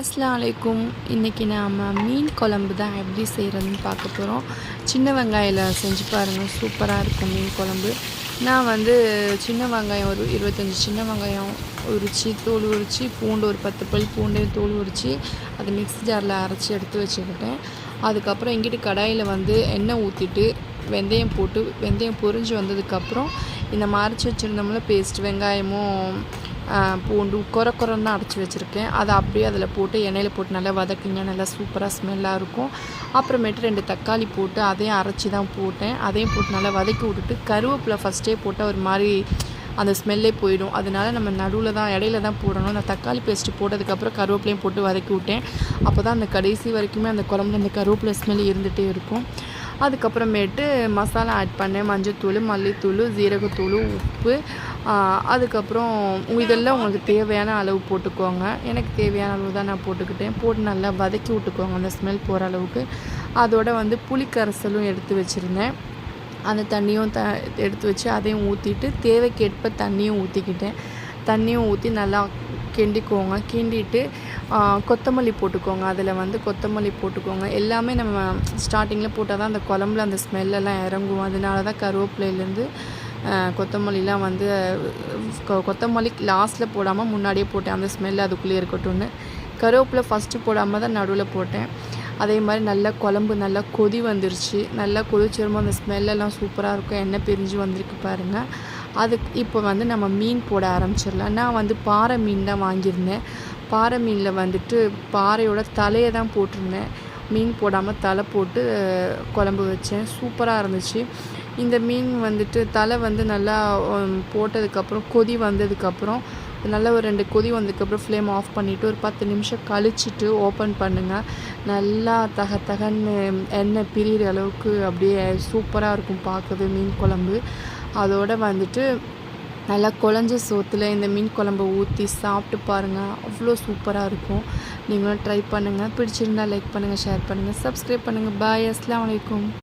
அஸ்ஸலாமு இன்றைக்கி நாம் மீன் குழம்பு தான் எப்படி செய்கிறதுன்னு பார்க்க போகிறோம் சின்ன வெங்காயில் செஞ்சு பாருங்கள் சூப்பராக இருக்கும் மீன் குழம்பு. நான் வந்து சின்ன வெங்காயம் ஒரு இருபத்தஞ்சி சின்ன வெங்காயம் உரித்து தோல் உரித்து பூண்டு ஒரு பத்து பல் பூண்டையும் தோல் உரித்து அதை மிக்ஸி ஜாரில் அரைச்சி எடுத்து வச்சுக்கிட்டேன். அதுக்கப்புறம் இங்கிட்டு கடாயில் வந்து எண்ணெய் ஊற்றிட்டு வெந்தயம் போட்டு வெந்தயம் பொறிஞ்சு வந்ததுக்கப்புறம் இந்த மறைச்சி வச்சுருந்தோம்ல பேஸ்ட் வெங்காயமும் பூண்டு குறை குறைன்னு தான் அரைச்சி வச்சுருக்கேன். அதை அப்படியே அதில் போட்டு எண்ணெயில் போட்டு நல்லா வதக்குங்க. நல்லா சூப்பராக ஸ்மெல்லாக இருக்கும். அப்புறமேட்டு ரெண்டு தக்காளி போட்டு அதையும் அரைச்சி தான் போட்டேன். அதையும் போட்டு நல்லா வதக்கி விட்டுட்டு கருவேப்பிலை ஃபஸ்ட்டே போட்டால் ஒரு மாதிரி அந்த ஸ்மெல்லே போயிடும். அதனால நம்ம நடுவில் தான் இடையில தான் போடணும். அந்த தக்காளி பேஸ்ட்டு போட்டதுக்கப்புறம் கருவேப்பிலையும் போட்டு வதக்கி விட்டேன். அப்போ தான் அந்த கடைசி வரைக்குமே அந்த குழம்புல அந்த கருவேப்பிலை ஸ்மெல் இருந்துகிட்டே இருக்கும். அதுக்கப்புறமேட்டு மசாலா ஆட் பண்ணேன். மஞ்சத்தூள் மல்லித்தூள் ஜீரகத்தூள் உப்பு அதுக்கப்புறம் இதெல்லாம் உங்களுக்கு தேவையான அளவு போட்டுக்கோங்க. எனக்கு தேவையான அளவு தான் நான் போட்டுக்கிட்டேன். போட்டு நல்லா வதக்கி விட்டுக்கோங்க. அந்த ஸ்மெல் போகிற அளவுக்கு. அதோட வந்து புளிக்கரைசலும் எடுத்து வச்சுருந்தேன். அந்த தண்ணியும் த எடுத்து வச்சு அதையும் ஊற்றிட்டு தேவைக்கேற்ப தண்ணியும் ஊற்றிக்கிட்டேன் தண்ணியும் ஊற்றி நல்லா கிண்டிக்கோங்க. கிண்டிட்டு கொத்தமல்லி போட்டுக்கோங்க. அதில் வந்து கொத்தமல்லி போட்டுக்கோங்க. எல்லாமே நம்ம ஸ்டார்டிங்கில் போட்டால் தான் அந்த குழம்புல அந்த ஸ்மெல்லெல்லாம் இறங்கும். அதனால தான் கருவேப்பிலையிலேருந்து கொத்தமல்லிலாம் வந்து கொத்தமல்லி லாஸ்ட்டில் போடாமல் முன்னாடியே போட்டேன். அந்த ஸ்மெல் அதுக்குள்ளே இருக்கட்டும்னு. கருவேப்பிலை ஃபஸ்ட்டு போடாமல் தான் நடுவில் போட்டேன். அதே மாதிரி நல்லா குழம்பு நல்லா கொதி வந்துருச்சு. நல்லா கொதிச்சிருமோ அந்த ஸ்மெல்லெல்லாம் சூப்பராக இருக்கும். எண்ணெய் பிரிஞ்சு வந்திருக்கு பாருங்கள் அதுக்கு இப்போ வந்து நம்ம மீன் போட ஆரம்பிச்சிடலாம். நான் வந்து பாறை மீன் தான் வாங்கியிருந்தேன். பாறை மீனில் வந்துட்டு பாறையோட தலையை தான் போட்டிருந்தேன். மீன் போடாமல் தலை போட்டு குழம்பு வச்சேன். சூப்பராக இருந்துச்சு. இந்த மீன் வந்துட்டு தலை வந்து நல்லா போட்டதுக்கப்புறம் கொதி வந்ததுக்கப்புறம் நல்லா ஒரு ரெண்டு கொதி வந்ததுக்கப்புறம் ஃப்ளேம் ஆஃப் பண்ணிவிட்டு ஒரு பத்து நிமிஷம் கழிச்சிட்டு ஓப்பன் பண்ணுங்கள் நல்லா தக தகன்னு எண்ணெய் பிரிகிற அளவுக்கு அப்படியே சூப்பராக இருக்கும் பார்க்கவே மீன் குழம்பு. அதோடு வந்துட்டு நல்லா குழஞ்ச சோத்தில் இந்த மீன் குழம்பு ஊற்றி சாப்பிட்டு பாருங்கள் அவ்வளோ சூப்பராக இருக்கும். நீங்களும் ட்ரை பண்ணுங்கள் பிடிச்சிருந்தா லைக் பண்ணுங்கள் ஷேர் பண்ணுங்கள் சப்ஸ்கிரைப் பண்ணுங்கள் பாய் அஸ்லாம் வலைக்கும்